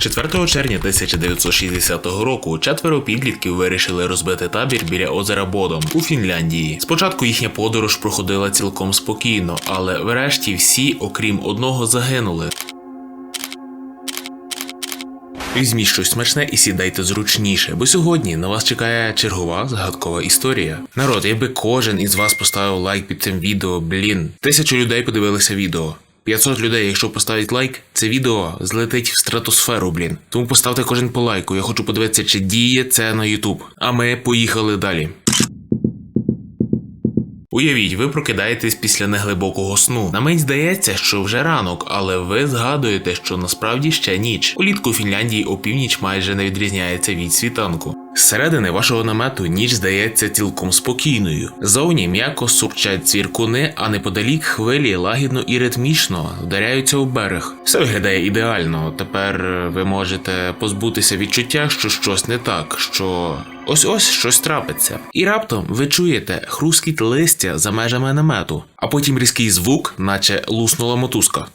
4 червня 1960 року четверо підлітків вирішили розбити табір біля озера Бодом у Фінляндії. Спочатку їхня подорож проходила цілком спокійно, але врешті всі, окрім одного, загинули. Візьміть щось смачне і сідайте зручніше, бо сьогодні на вас чекає чергова загадкова історія. Народ, якби кожен із вас поставив лайк під цим відео, блін, тисячу людей подивилися відео. 500 людей, якщо поставить лайк, це відео злетить в стратосферу, блін. Тому поставте кожен по лайку. Я хочу подивитися, чи діє це на YouTube. А ми поїхали далі. Уявіть, ви прокидаєтесь після неглибокого сну. На мить здається, що вже ранок, але ви згадуєте, що насправді ще ніч. Улітку Фінляндії опівніч майже не відрізняється від світанку. Зсередини вашого намету ніч здається цілком спокійною. Зовні м'яко сурчать цвіркуни, а неподалік хвилі лагідно і ритмічно вдаряються у берег. Все виглядає ідеально. Тепер е, ви можете позбутися відчуття, що щось не так, що ось ось щось трапиться. І раптом ви чуєте хрускіт листя за межами намету, а потім різкий звук, наче луснула мотузка.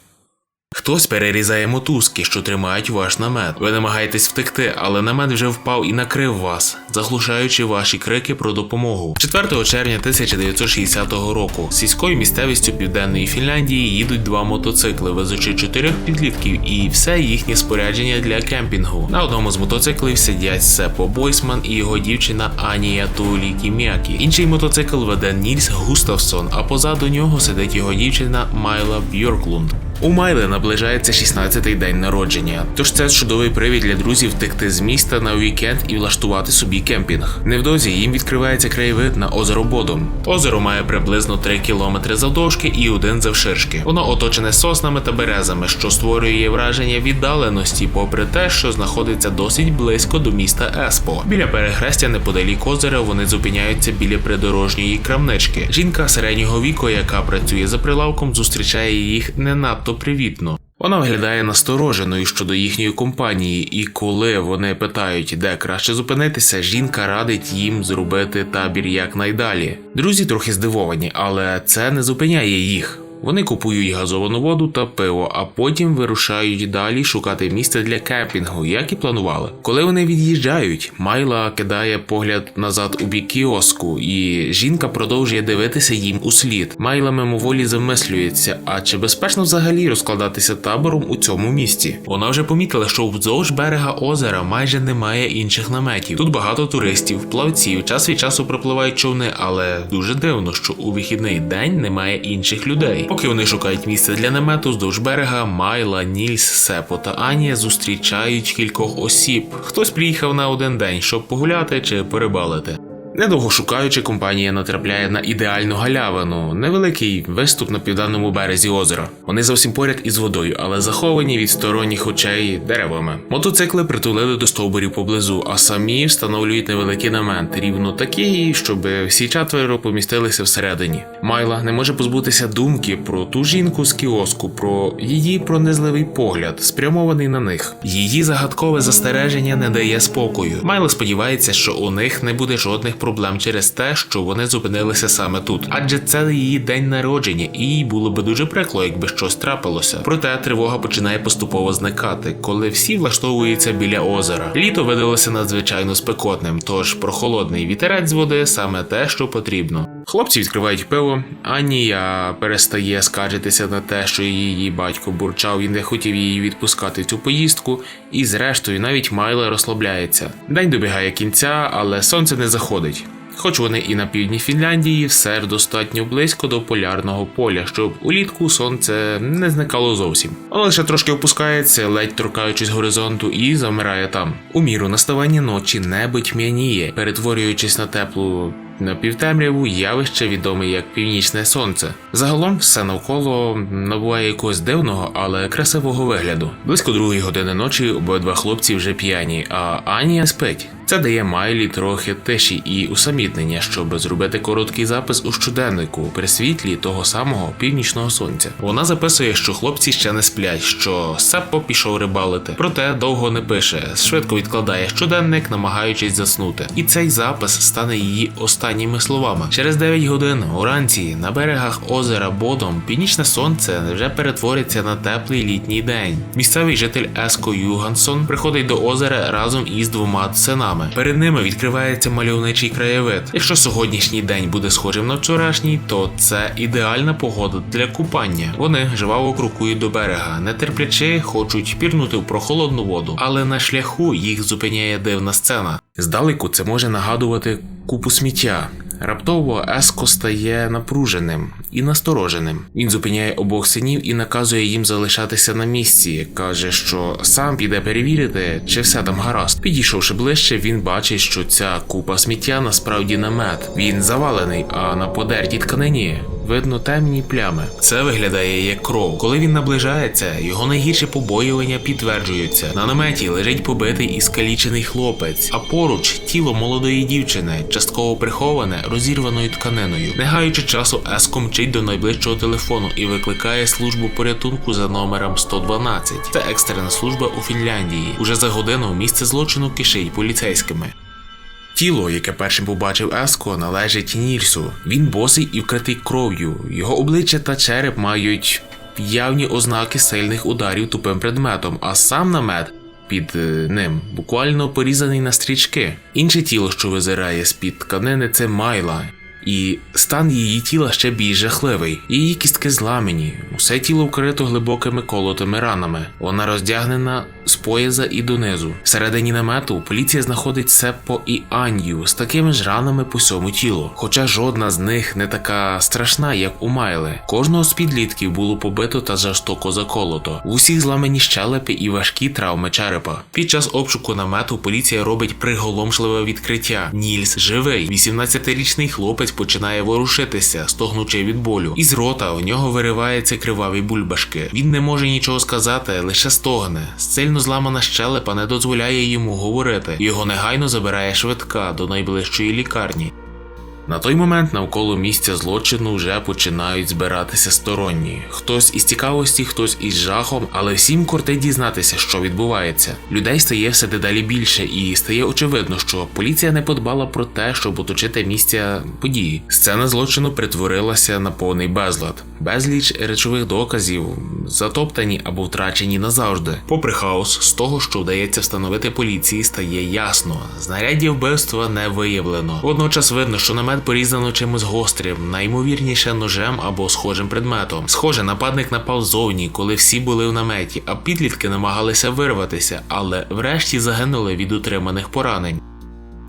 Хтось перерізає мотузки, що тримають ваш намет. Ви намагаєтесь втекти, але намет вже впав і накрив вас, заглушаючи ваші крики про допомогу. 4 червня 1960 року сільською місцевістю південної Фінляндії їдуть два мотоцикли, везучи чотирьох підлітків і все їхнє спорядження для кемпінгу. На одному з мотоциклів сидять Сепо Бойсман і його дівчина Анія Тулі Кім'які. Інший мотоцикл веде Нільс Густавсон, а позаду нього сидить його дівчина Майла Бьорклунд. У Майли наближається 16-й день народження, тож це чудовий привід для друзів втекти з міста на вікенд і влаштувати собі кемпінг. Невдовзі їм відкривається краєвид на озеро Бодом. Озеро має приблизно 3 кілометри завдовжки і один завширшки. Воно оточене соснами та березами, що створює враження віддаленості, попри те, що знаходиться досить близько до міста Еспо. Біля перехрестя неподалік озера вони зупиняються біля придорожньої крамнички. Жінка середнього віку, яка працює за прилавком, зустрічає їх не надто привітно. Вона виглядає настороженою щодо їхньої компанії, і коли вони питають, де краще зупинитися, жінка радить їм зробити табір якнайдалі. Друзі трохи здивовані, але це не зупиняє їх. Вони купують газовану воду та пиво, а потім вирушають далі шукати місце для кемпінгу, як і планували. Коли вони від'їжджають, Майла кидає погляд назад у бік кіоску, і жінка продовжує дивитися їм у слід. Майла мимоволі замислюється, а чи безпечно взагалі розкладатися табором у цьому місці? Вона вже помітила, що вздовж берега озера майже немає інших наметів. Тут багато туристів, плавців, час від часу пропливають човни, але дуже дивно, що у вихідний день немає інших людей. Поки вони шукають місце для намету здовж берега, Майла, Нільс, Сепо та Анія зустрічають кількох осіб. Хтось приїхав на один день, щоб погуляти чи порибалити. Недовго шукаючи, компанія натрапляє на ідеальну галявину, невеликий виступ на південному березі озера. Вони зовсім поряд із водою, але заховані від сторонніх очей деревами. Мотоцикли притулили до стовбурів поблизу, а самі встановлюють невеликий намет, рівно такий, щоб всі четверо помістилися всередині. Майла не може позбутися думки про ту жінку з кіоску, про її пронизливий погляд, спрямований на них. Її загадкове застереження не дає спокою. Майла сподівається, що у них не буде жодних проблем через те, що вони зупинилися саме тут, адже це її день народження, і їй було би дуже прикло, якби щось трапилося. Проте тривога починає поступово зникати, коли всі влаштовуються біля озера. Літо видалося надзвичайно спекотним, тож прохолодний вітерець з води саме те, що потрібно. Хлопці відкривають пиво. Анія перестає скаржитися на те, що її батько бурчав і не хотів її відпускати цю поїздку, і зрештою навіть Майла розслабляється. День добігає кінця, але сонце не заходить. Хоч вони і на півдні Фінляндії, все ж достатньо близько до полярного поля, щоб улітку сонце не зникало зовсім. Воно лише трошки опускається, ледь торкаючись горизонту, і замирає там. У міру наставання ночі небо тьмяніє, перетворюючись на теплу напівтемряву явище відоме як північне сонце. Загалом все навколо набуває якогось дивного, але красивого вигляду. Близько другої години ночі обидва хлопці вже п'яні, а Анія спить. Це дає Майлі трохи тиші і усамітнення, щоб зробити короткий запис у щоденнику при світлі того самого північного сонця. Вона записує, що хлопці ще не сплять, що Сеппо пішов рибалити. Проте довго не пише, швидко відкладає щоденник, намагаючись заснути. І цей запис стане її останніми словами. Через 9 годин уранці на берегах озера Бодом північне сонце вже перетвориться на теплий літній день. Місцевий житель Еско Югансон приходить до озера разом із двома синами. Перед ними відкривається мальовничий краєвид. Якщо сьогоднішній день буде схожим на вчорашній, то це ідеальна погода для купання. Вони жваво крокують до берега, нетерплячи хочуть пірнути в прохолодну воду, але на шляху їх зупиняє дивна сцена. Здалеку це може нагадувати купу сміття. Раптово Еско стає напруженим і настороженим. Він зупиняє обох синів і наказує їм залишатися на місці. каже, що сам піде перевірити, чи все там гаразд. Підійшовши ближче, він бачить, що ця купа сміття насправді намет. Він завалений, а на подертій тканині видно темні плями. Це виглядає як кров. Коли він наближається, його найгірші побоювання підтверджуються. На наметі лежить побитий і скалічений хлопець, а поруч тіло молодої дівчини, частково приховане розірваною тканиною. Не гаючи часу, Еско мчить до найближчого телефону і викликає службу порятунку за номером 112. Це екстрена служба у Фінляндії. Уже за годину місце злочину кишить поліцейськими. Тіло, яке першим побачив Еско, належить Нільсу. Він босий і вкритий кров'ю. Його обличчя та череп мають явні ознаки сильних ударів тупим предметом, а сам намет під е, ним буквально порізаний на стрічки. Інше тіло, що визирає з-під тканини, це Майла. І стан її тіла ще більш жахливий. Її кістки зламані, усе тіло вкрито глибокими колотими ранами. Вона роздягнена з пояса і донизу. Всередині намету поліція знаходить Сеппо і Анью з такими ж ранами по всьому тілу. Хоча жодна з них не така страшна, як у Майли. Кожного з підлітків було побито та жорстоко заколото. В усіх зламані щелепи і важкі травми черепа. Під час обшуку намету поліція робить приголомшливе відкриття. Нільс живий. 18-річний хлопець починає ворушитися, стогнучи від болю. Із рота у нього вириваються криваві бульбашки. Він не може нічого сказати, лише стогне. Сильно зламана щелепа не дозволяє йому говорити. Його негайно забирає швидка до найближчої лікарні. На той момент навколо місця злочину вже починають збиратися сторонні. Хтось із цікавості, хтось із жахом, але всім кортить дізнатися, що відбувається. Людей стає все дедалі більше, і стає очевидно, що поліція не подбала про те, щоб оточити місця події. Сцена злочину притворилася на повний безлад. Безліч речових доказів затоптані або втрачені назавжди. Попри хаос, з того, що вдається встановити поліції, стає ясно. Знаряддя вбивства не виявлено. Водночас видно, що намет порізано чимось гострим, найімовірніше ножем або схожим предметом. Схоже, нападник напав зовні, коли всі були в наметі, а підлітки намагалися вирватися, але врешті загинули від утриманих поранень.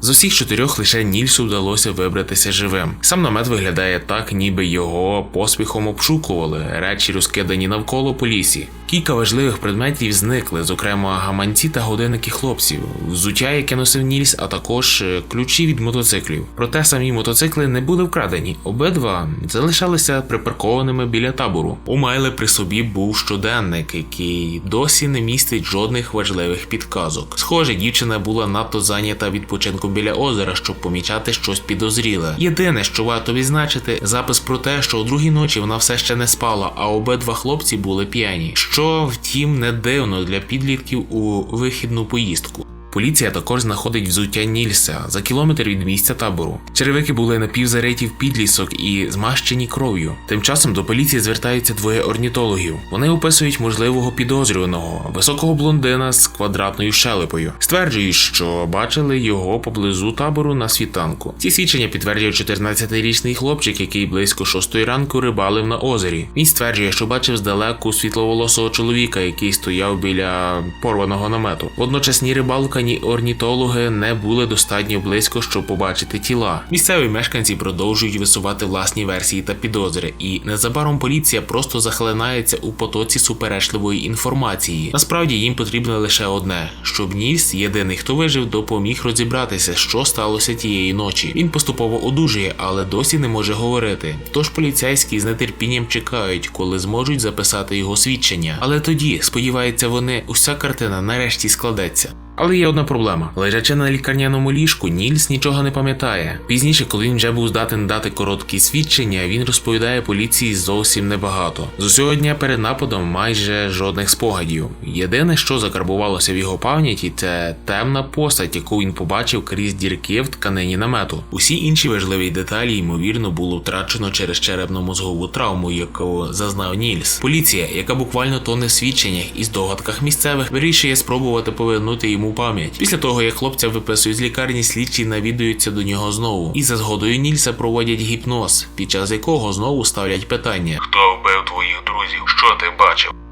З усіх чотирьох лише Нільсу вдалося вибратися живим. Сам намет виглядає так, ніби його поспіхом обшукували, речі розкидані навколо по лісі. Кілька важливих предметів зникли, зокрема гаманці та годинники хлопців, взуття, яке носив Нільс, а також е, ключі від мотоциклів. Проте самі мотоцикли не були вкрадені. Обидва залишалися припаркованими біля табору. У Майли при собі був щоденник, який досі не містить жодних важливих підказок. Схоже, дівчина була надто зайнята відпочинком біля озера, щоб помічати щось підозріле. Єдине, що варто відзначити, запис про те, що у другій ночі вона все ще не спала, а обидва хлопці були п'яні. Що, втім, не дивно для підлітків у вихідну поїздку. Поліція також знаходить взуття Нільса за кілометр від місця табору. Черевики були напівзариті в підлісок і змащені кров'ю. Тим часом до поліції звертаються двоє орнітологів. Вони описують можливого підозрюваного високого блондина з квадратною щелепою. Стверджують, що бачили його поблизу табору на світанку. Ці свідчення підтверджує 14-річний хлопчик, який близько 6 ранку рибалив на озері. Він стверджує, що бачив здалеку світловолосого чоловіка, який стояв біля порваного намету. Водночас ні рибалка, ні орнітологи не були достатньо близько, щоб побачити тіла. Місцеві мешканці продовжують висувати власні версії та підозри, і незабаром поліція просто захлинається у потоці суперечливої інформації. Насправді їм потрібно лише одне: щоб Нільс, єдиний, хто вижив, допоміг розібратися, що сталося тієї ночі. Він поступово одужує, але досі не може говорити. Тож поліцейські з нетерпінням чекають, коли зможуть записати його свідчення. Але тоді, сподіваються вони, уся картина нарешті складеться. Але є одна проблема: лежачи на лікарняному ліжку, Нільс нічого не пам'ятає. Пізніше, коли він вже був здатен дати короткі свідчення, він розповідає поліції зовсім небагато. З усього дня перед нападом майже жодних спогадів. Єдине, що закарбувалося в його пам'яті, це темна постать, яку він побачив крізь дірки в тканині намету. Усі інші важливі деталі, ймовірно, було втрачено через черепно-мозгову травму, яку зазнав Нільс. Поліція, яка буквально тоне в свідченнях і здогадках місцевих, вирішує спробувати повернути йому пам'ять. Після того, як хлопця виписують з лікарні, слідчі навідуються до нього знову. І за згодою Нільса проводять гіпноз, під час якого знову ставлять питання: Хто вбив твоїх друзів? Що ти бачив?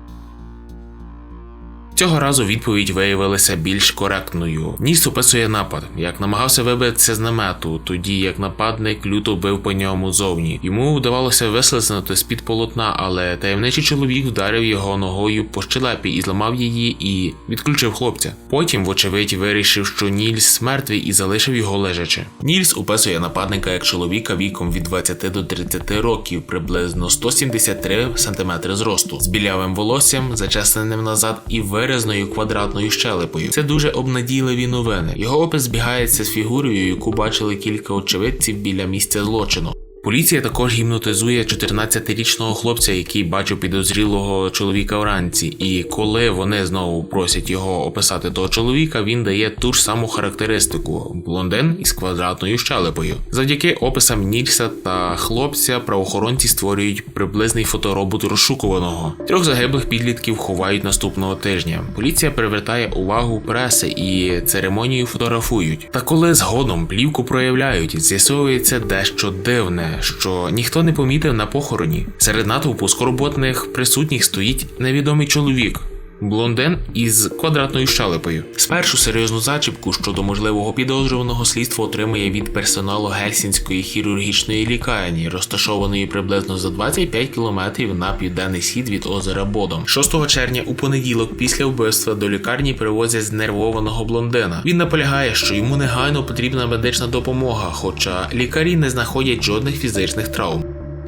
Цього разу відповідь виявилася більш коректною. Ніс описує напад, як намагався вибитися з намету, тоді як нападник люто бив по ньому зовні. Йому вдавалося вислизнути з-під полотна, але таємничий чоловік вдарив його ногою по щелепі і зламав її і відключив хлопця. Потім, вочевидь, вирішив, що Нільс мертвий і залишив його лежачи. Нільс описує нападника як чоловіка віком від 20 до 30 років, приблизно 173 см зросту, з білявим волоссям, зачесаним назад і виразною квадратною щелепою. Це дуже обнадійливі новини. Його опис збігається з фігурою, яку бачили кілька очевидців біля місця злочину. Поліція також гіпнотизує 14-річного хлопця, який бачив підозрілого чоловіка вранці. І коли вони знову просять його описати того чоловіка, він дає ту ж саму характеристику: блондин із квадратною щелепою. Завдяки описам Нільса та хлопця правоохоронці створюють приблизний фоторобот розшукуваного. Трьох загиблих підлітків ховають наступного тижня. Поліція привертає увагу преси і церемонію фотографують. Та коли згодом плівку проявляють, з'ясовується дещо дивне, що ніхто не помітив на похороні. Серед натовпу скорботних присутніх стоїть невідомий чоловік. Блондин із квадратною щелепою. Спершу серйозну зачіпку щодо можливого підозрюваного слідство отримує від персоналу Гельсінської хірургічної лікарні, розташованої приблизно за 25 кілометрів на південний схід від озера Бодом. 6 червня у понеділок після вбивства до лікарні привозять знервованого блондина. Він наполягає, що йому негайно потрібна медична допомога, хоча лікарі не знаходять жодних фізичних травм.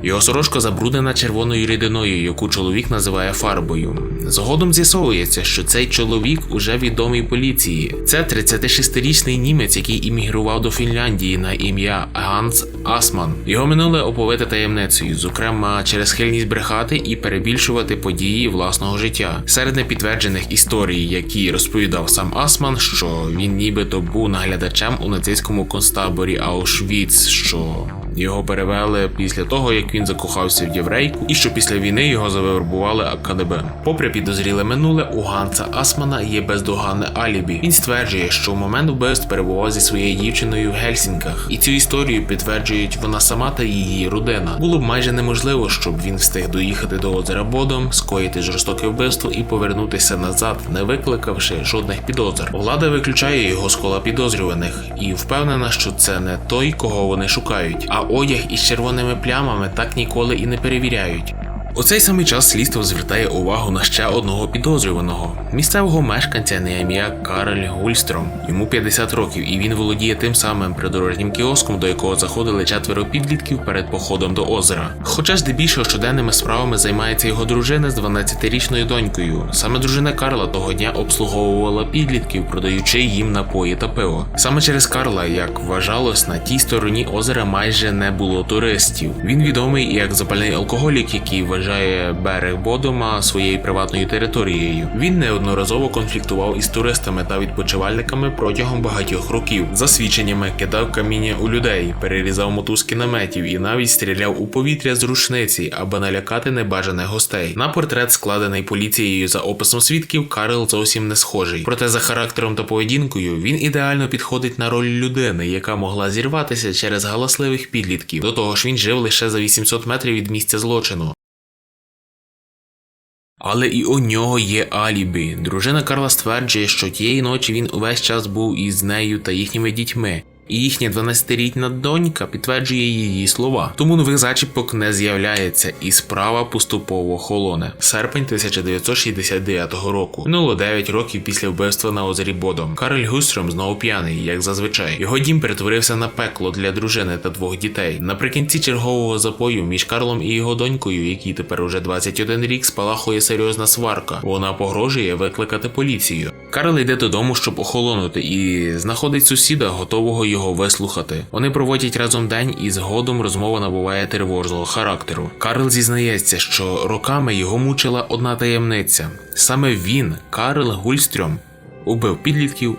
Його сорочка забруднена червоною рідиною, яку чоловік називає фарбою. Згодом з'ясовується, що цей чоловік уже відомий поліції. Це 36-річний німець, який іммігрував до Фінляндії на ім'я Ганс Асман. Його минуле оповите таємницею, зокрема через схильність брехати і перебільшувати події власного життя. Серед непідтверджених історій, які розповідав сам Асман, що він нібито був наглядачем у нацистському концтаборі Аушвіц, що його перевели після того, як він закохався в єврейку, і що після війни його завербували КДБ. Попри підозріле минуле, у Ганса Асмана є бездоганне алібі. Він стверджує, що в момент вбивств перебував зі своєю дівчиною в Гельсінках, і цю історію підтверджують вона сама та її родина. Було б майже неможливо, щоб він встиг доїхати до озера Бодом, скоїти жорстоке вбивство і повернутися назад, не викликавши жодних підозр. Влада виключає його з кола підозрюваних і впевнена, що це не той, кого вони шукають. А одяг із червоними плямами так ніколи і не перевіряють. У цей самий час слідство звертає увагу на ще одного підозрюваного місцевого мешканця на ім'я Карель Гульстром. Йому 50 років, і він володіє тим самим придорожнім кіоском, до якого заходили четверо підлітків перед походом до озера. Хоча здебільшого щоденними справами займається його дружина з 12-річною донькою. Саме дружина Карла того дня обслуговувала підлітків, продаючи їм напої та пиво. Саме через Карла, як вважалось, на тій стороні озера майже не було туристів. Він відомий як запальний алкоголік, який вважає берег Бодома своєю приватною територією. Він неодноразово конфліктував із туристами та відпочивальниками протягом багатьох років. За свідченнями кидав каміння у людей, перерізав мотузки наметів і навіть стріляв у повітря з рушниці, аби налякати небажаних гостей. На портрет, складений поліцією за описом свідків, Карл зовсім не схожий. Проте за характером та поведінкою він ідеально підходить на роль людини, яка могла зірватися через галасливих підлітків. До того ж, він жив лише за 800 метрів від місця злочину. Але і у нього є алібі. Дружина Карла стверджує, що тієї ночі він увесь час був із нею та їхніми дітьми. І їхня 12-річна донька підтверджує її слова. Тому нових зачіпок не з'являється, і справа поступово холоне. Серпень 1969 року. Минуло 9 років після вбивства на озері Бодом. Карель Густром знову п'яний, як зазвичай. Його дім перетворився на пекло для дружини та двох дітей. Наприкінці чергового запою між Карлом і його донькою, якій тепер уже 21 рік, спалахує серйозна сварка. Вона погрожує викликати поліцію. Карл йде додому, щоб охолонути, і знаходить сусіда, готового його вислухати. Вони проводять разом день, і згодом розмова набуває тривожного характеру. Карл зізнається, що роками його мучила одна таємниця. Саме він, Карл Гульстрьом, убив підлітків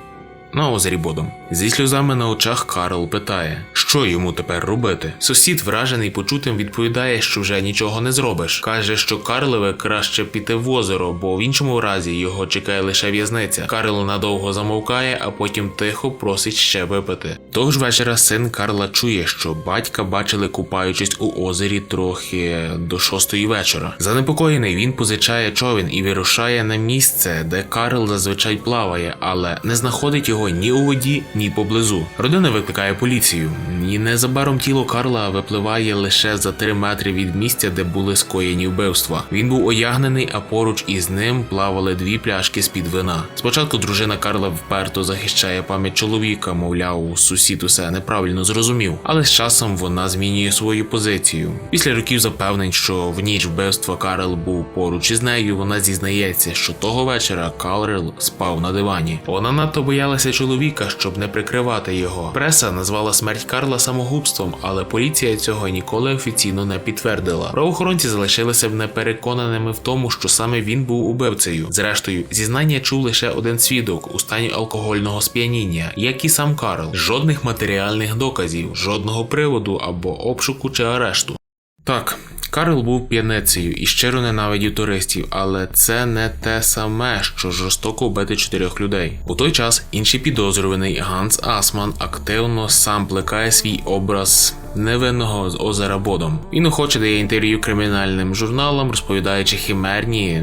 на озері Бодом. Зі сльозами на очах Карл питає, що йому тепер робити. Сусід, вражений почутим, відповідає, що вже нічого не зробиш. Каже, що Карлеве краще піти в озеро, бо в іншому разі його чекає лише в'язниця. Карл надовго замовкає, а потім тихо просить ще випити. Того ж вечора син Карла чує, що батька бачили купаючись у озері трохи до шостої вечора. Занепокоєний він позичає човен і вирушає на місце, де Карл зазвичай плаває, але не знаходить його ні у воді, ні поблизу. Родина викликає поліцію, і незабаром тіло Карла випливає лише за три метри від місця, де були скоєні вбивства. Він був оягнений, а поруч із ним плавали дві пляшки з під вина. Спочатку дружина Карла вперто захищає пам'ять чоловіка, мовляв, сусід усе неправильно зрозумів, але з часом вона змінює свою позицію. Після років запевнень, що в ніч вбивства Карл був поруч із нею, вона зізнається, що того вечора Карл спав на дивані. Вона надто боялася чоловіка, щоб не прикривати його. Преса назвала смерть Карла самогубством, але поліція цього ніколи офіційно не підтвердила. Правоохоронці залишилися непереконаними в тому, що саме він був убивцею. Зрештою, зізнання чув лише один свідок у стані алкогольного сп'яніння, як і сам Карл. Жодних матеріальних доказів, жодного приводу або обшуку чи арешту. Так, Карл був п'яницею і щиро ненавидів туристів, але це не те саме, що жорстоко вбити чотирьох людей. У той час інший підозрюваний Ганс Асман активно сам плекає свій образ невинного з озера Бодом. Він охоче дає інтерв'ю кримінальним журналам, розповідаючи химерні,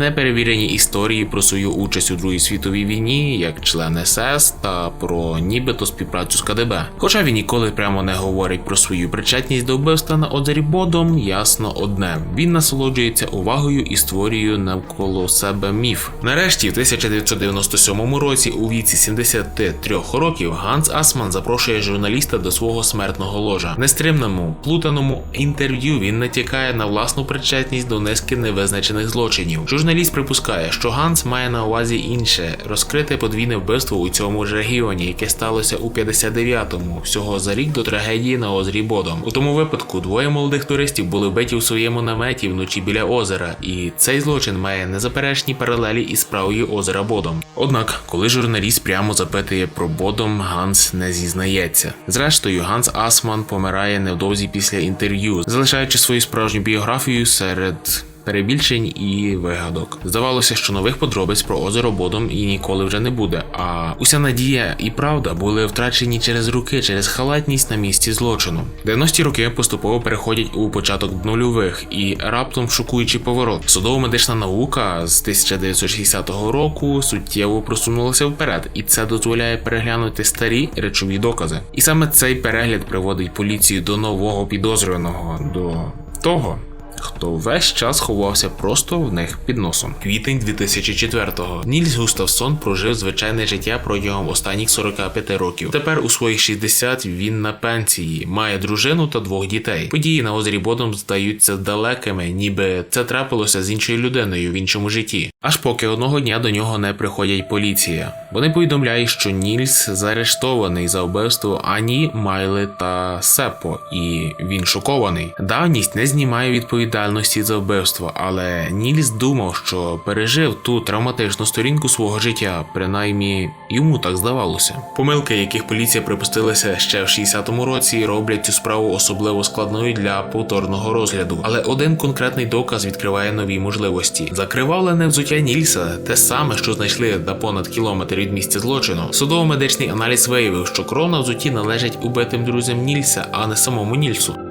неперевірені історії про свою участь у Другій світовій війні як член СС та про нібито співпрацю з КДБ. Хоча він ніколи прямо не говорить про свою причетність до вбивства на озері Бодом, ясно одне: він насолоджується увагою і створює навколо себе міф. Нарешті, в 1997 році, у віці 73 років, Ганс Асман запрошує журналіста до свого смертного ложа. В нестримному, плутаному інтерв'ю він натякає на власну причетність до низки невизначених злочинів. Журналіст припускає, що Ганс має на увазі інше розкрите подвійне вбивство у цьому ж регіоні, яке сталося у 59-му, всього за рік до трагедії на озері Бодом. У тому випадку двоє молодих туристів були вбиті у своєму наметі вночі біля озера, і цей злочин має незаперечні паралелі із справою озера Бодом. Однак, коли журналіст прямо запитує про Бодом, Ганс не зізнається. Зрештою, Ганс Асман помирає невдовзі після інтерв'ю, залишаючи свою справжню біографію серед. Перебільшень і вигадок. Здавалося, що нових подробиць про озеро Бодом і ніколи вже не буде. А уся надія і правда були втрачені через руки, через халатність на місці злочину. 90-ті роки поступово переходять у початок нульових і раптом шокуючий поворот. Судово-медична наука з 1960 року суттєво просунулася вперед, і це дозволяє переглянути старі речові докази. І саме цей перегляд приводить поліцію до нового підозрюваного, до того хто весь час ховався просто в них під носом. Квітень 2004-го. Нільс Густавсон прожив звичайне життя протягом останніх 45 років. Тепер у своїх 60 він на пенсії, має дружину та двох дітей. Події на озері Бодом здаються далекими, ніби це трапилося з іншою людиною в іншому житті. Аж поки одного дня до нього не приходять поліція. Вони повідомляють, що Нільс заарештований за вбивство Ані, Майли та Сепо, і він шокований. Давність не знімає відповідальності за вбивство, але Нільс думав, що пережив ту травматичну сторінку свого життя, принаймні йому так здавалося. Помилки, яких поліція припустилася ще в 60-му році, роблять цю справу особливо складною для повторного розгляду. Але один конкретний доказ відкриває нові можливості. Закривавлене взуття Нільса, те саме, що знайшли на понад кілометр від місця злочину. Судово-медичний аналіз виявив, що кров на взутті належить убитим друзям Нільса, а не самому Нільсу.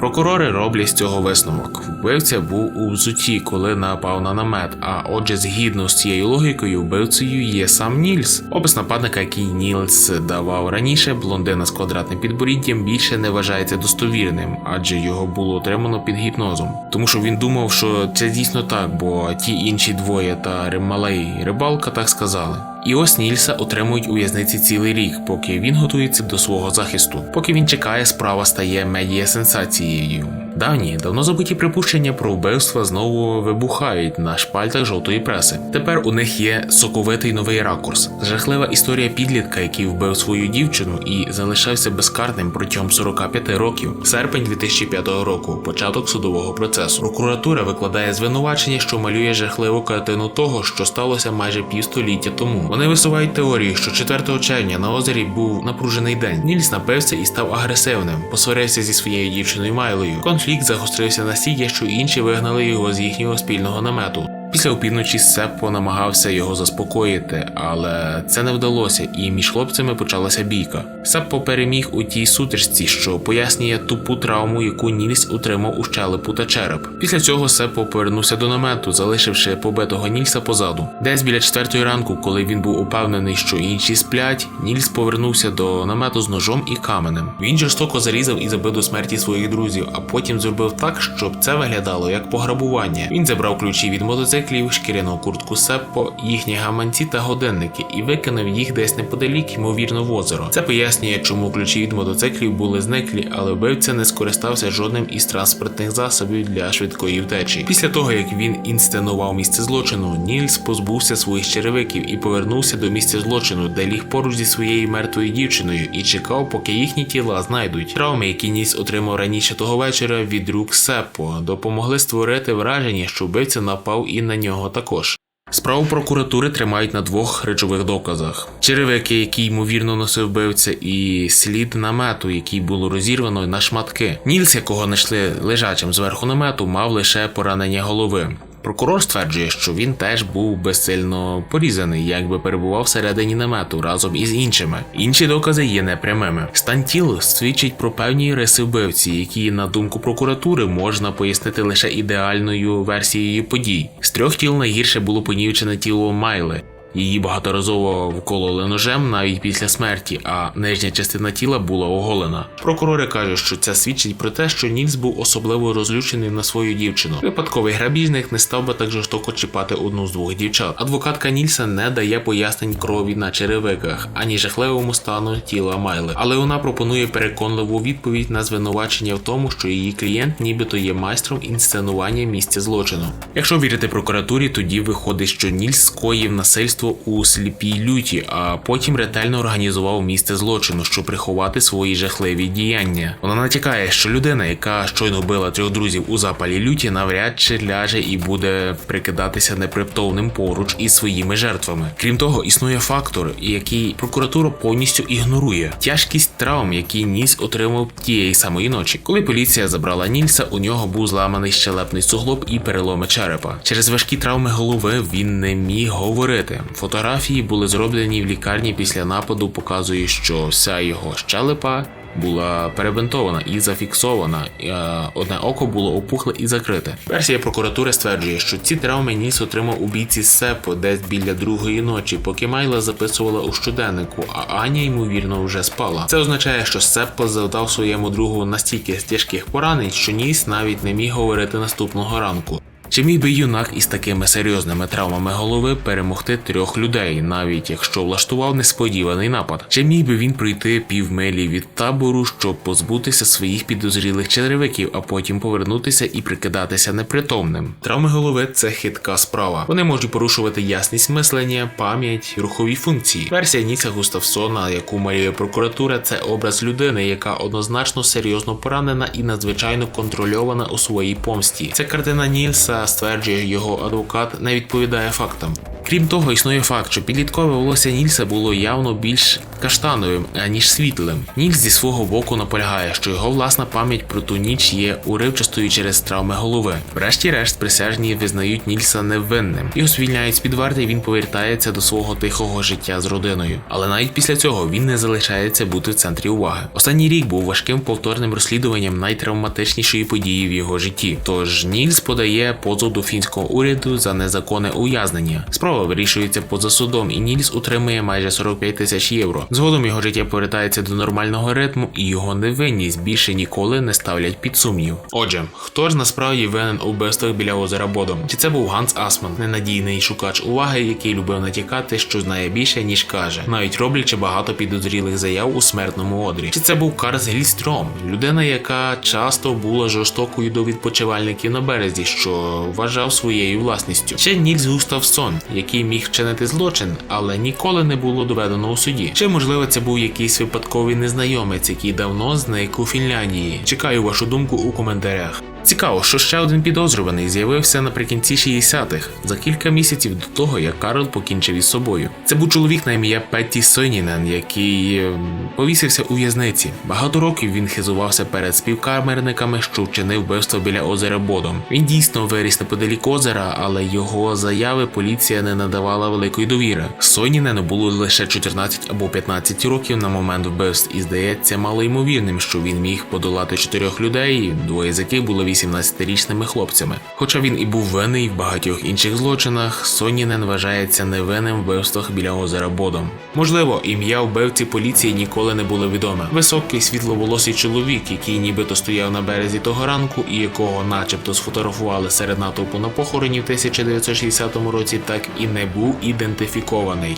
Прокурори роблять з цього висновок. Вбивця був у взуті, коли напав на намет. А отже, згідно з цією логікою, вбивцею є сам Нільс. Опис нападника, який Нільс давав раніше, блондина з квадратним підборіддям більше не вважається достовірним, адже його було отримано під гіпнозом. Тому що він думав, що це дійсно так, бо ті інші двоє та Рималей рибалка так сказали. І ось Нільса отримують у в'язниці цілий рік, поки він готується до свого захисту. Поки він чекає, справа стає медіа сенсацією. Давні, давно забуті припущення про вбивства знову вибухають на шпальтах жовтої преси. Тепер у них є соковитий новий ракурс. Жахлива історія підлітка, який вбив свою дівчину і залишався безкарним протягом 45 років. Серпень 2005 року, початок судового процесу. Прокуратура викладає звинувачення, що малює жахливу картину того, що сталося майже півстоліття тому. Вони висувають теорію, що 4 червня на озері був напружений день. Нільс напився і став агресивним, посварився зі своєю дівчиною Майлою. Конфлікт загострився настільки, що інші вигнали його з їхнього спільного намету. Після опівночі Сеппо намагався його заспокоїти, але це не вдалося, і між хлопцями почалася бійка. Сеппо переміг у тій сутичці, що пояснює тупу травму, яку Нільс отримав у щелепу та череп. Після цього Сеппо повернувся до намету, залишивши побитого Нільса позаду. Десь біля четвертої ранку, коли він був упевнений, що інші сплять, Нільс повернувся до намету з ножом і каменем. Він жорстоко зарізав і забив до смерті своїх друзів, а потім зробив так, щоб це виглядало як пограбування. Він забрав ключі від мотоциклів, шкіряну куртку Сеппо, їхні гаманці та годинники і викинув їх десь неподалік, ймовірно, в озеро. Це пояснює, чому ключі від мотоциклів були зниклі, але вбивця не скористався жодним із транспортних засобів для швидкої втечі. Після того, як він інсценував місце злочину, Нільс позбувся своїх черевиків і повернувся до місця злочину, де ліг поруч зі своєю мертвою дівчиною і чекав, поки їхні тіла знайдуть. Травми, які Нільс отримав раніше того вечора від рук Сеппо, допомогли створити враження, що вбивця напав і на нього також. Справу прокуратури тримають на двох речових доказах: черевики, які ймовірно носив вбивця, і слід намету, який було розірвано на шматки. Нільс, якого знайшли лежачим зверху намету, мав лише поранення голови. Прокурор стверджує, що він теж був безсильно порізаний, якби перебував всередині намету разом із іншими. Інші докази є непрямими. Стан тіл свідчить про певні риси вбивці, які, на думку прокуратури, можна пояснити лише ідеальною версією подій. З трьох тіл найгірше було понівчене тіло Майли. Її багаторазово вкололи ножем навіть після смерті, а нижня частина тіла була оголена. Прокурори кажуть, що це свідчить про те, що Нільс був особливо розлючений на свою дівчину. Випадковий грабіжник не став би так жорстоко чіпати одну з двох дівчат. Адвокатка Нільса не дає пояснень крові на черевиках ані жахливому стану тіла Майли, але вона пропонує переконливу відповідь на звинувачення в тому, що її клієнт нібито є майстром інсценування місця злочину. Якщо вірити прокуратурі, тоді виходить, що Нільс скоїв насильство у сліпій люті, а потім ретельно організував місце злочину, щоб приховати свої жахливі діяння. Вона натякає, що людина, яка щойно вбила трьох друзів у запалі люті, навряд чи ляже і буде прикидатися неприптовним поруч із своїми жертвами. Крім того, існує фактор, який прокуратура повністю ігнорує: тяжкість травм, які Ніс отримав тієї самої ночі. Коли поліція забрала Нільса, у нього був зламаний щелепний суглоб і переломи черепа. Через важкі травми голови він не міг говорити. Фотографії були зроблені в лікарні після нападу, показує, що вся його щелепа була перебинтована і зафіксована. е, Одне око було опухле і закрите. Версія прокуратури стверджує, що ці травми ніс отримав у бійці Сепо десь біля другої ночі, поки Майла записувала у щоденнику, а Аня ймовірно вже спала. Це означає, що Сеппо завдав своєму другу настільки тяжких поранень, що ніс навіть не міг говорити наступного ранку. Чи міг би юнак із такими серйозними травмами голови перемогти трьох людей, навіть якщо влаштував несподіваний напад? Чи міг би він пройти півмилі від табору, щоб позбутися своїх підозрілих черевиків, а потім повернутися і прикидатися непритомним? Травми голови це хитка справа. Вони можуть порушувати ясність мислення, пам'ять, рухові функції. Версія Ніца Густавсона, яку малює прокуратура, це образ людини, яка однозначно серйозно поранена і надзвичайно контрольована у своїй помсті. Ця картина Нільса стверджує його адвокат, не відповідає фактам. Крім того, існує факт, що підліткове волосся Нільса було явно більш каштановим, аніж світлим. Нільс зі свого боку наполягає, що його власна пам'ять про ту ніч є уривчастою через травми голови. Врешті-решт присяжні визнають Нільса невинним. Його звільняють з під варти, він повертається до свого тихого життя з родиною. Але навіть після цього він не залишається бути в центрі уваги. Останній рік був важким повторним розслідуванням найтравматичнішої події в його житті. Тож Нільс подає позов до фінського уряду за незаконне ув'язнення. Справа вирішується поза судом, і Нільс отримує майже 45 тисяч євро. Згодом його життя повертається до нормального ритму, і його невинність більше ніколи не ставлять під сумнів. Отже, хто ж насправді винен у вбивствах біля озера Бодом? Чи це був Ганс Асман, ненадійний шукач уваги, який любив натякати, що знає більше ніж каже, навіть роблячи багато підозрілих заяв у смертному одрі? Чи це був Карс Гільстром, людина, яка часто була жорстокою до відпочивальників на березі, що вважав своєю власністю? Ще Нільс Густавсон, який міг вчинити злочин, але ніколи не було доведено у суді? Чи можливо це був якийсь випадковий незнайомець, який давно зник у Фінляндії? Чекаю вашу думку у коментарях. Цікаво, що ще один підозрюваний з'явився наприкінці 60-х, за кілька місяців до того, як Карл покінчив із собою. Це був чоловік на ім'я Петті Сойнінен, який ем, повісився у в'язниці. Багато років він хизувався перед співкамерниками, що вчинив вбивство біля озера Бодом. Він дійсно виріс неподалік озера, але його заяви поліція не надавала великої довіри. Сойнінену було лише 14 або 15 років на момент вбивств, і здається мало ймовірним, що він міг подолати чотирьох людей, двоє з яких були 18-річними хлопцями. Хоча він і був винний в багатьох інших злочинах, Сонінен вважається невинним в вбивствах біля озера Бодом. Можливо, ім'я вбивці поліції ніколи не було відоме. Високий світловолосий чоловік, який нібито стояв на березі того ранку, і якого, начебто, сфотографували серед натовпу на похороні в 1960 році, так і не був ідентифікований.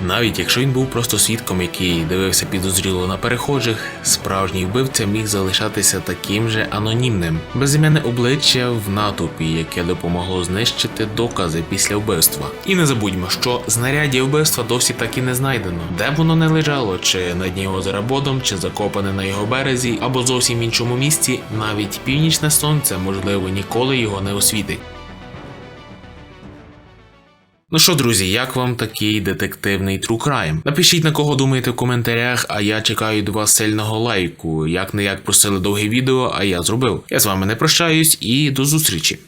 Навіть якщо він був просто свідком, який дивився підозріло на перехожих, справжній вбивця міг залишатися таким же анонімним, безіменне обличчя в натовпі, яке допомогло знищити докази після вбивства. І не забудьмо, що знаряддя вбивства досі так і не знайдено, де б воно не лежало, чи на дні озера Бодом, чи закопане на його березі, або зовсім іншому місці, навіть північне сонце можливо ніколи його не освітить. Ну що, друзі, як вам такий детективний True Crime? Напишіть на кого думаєте в коментарях, а я чекаю до вас сильного лайку. Як не як просили довге відео, а я зробив. Я з вами не прощаюсь і до зустрічі.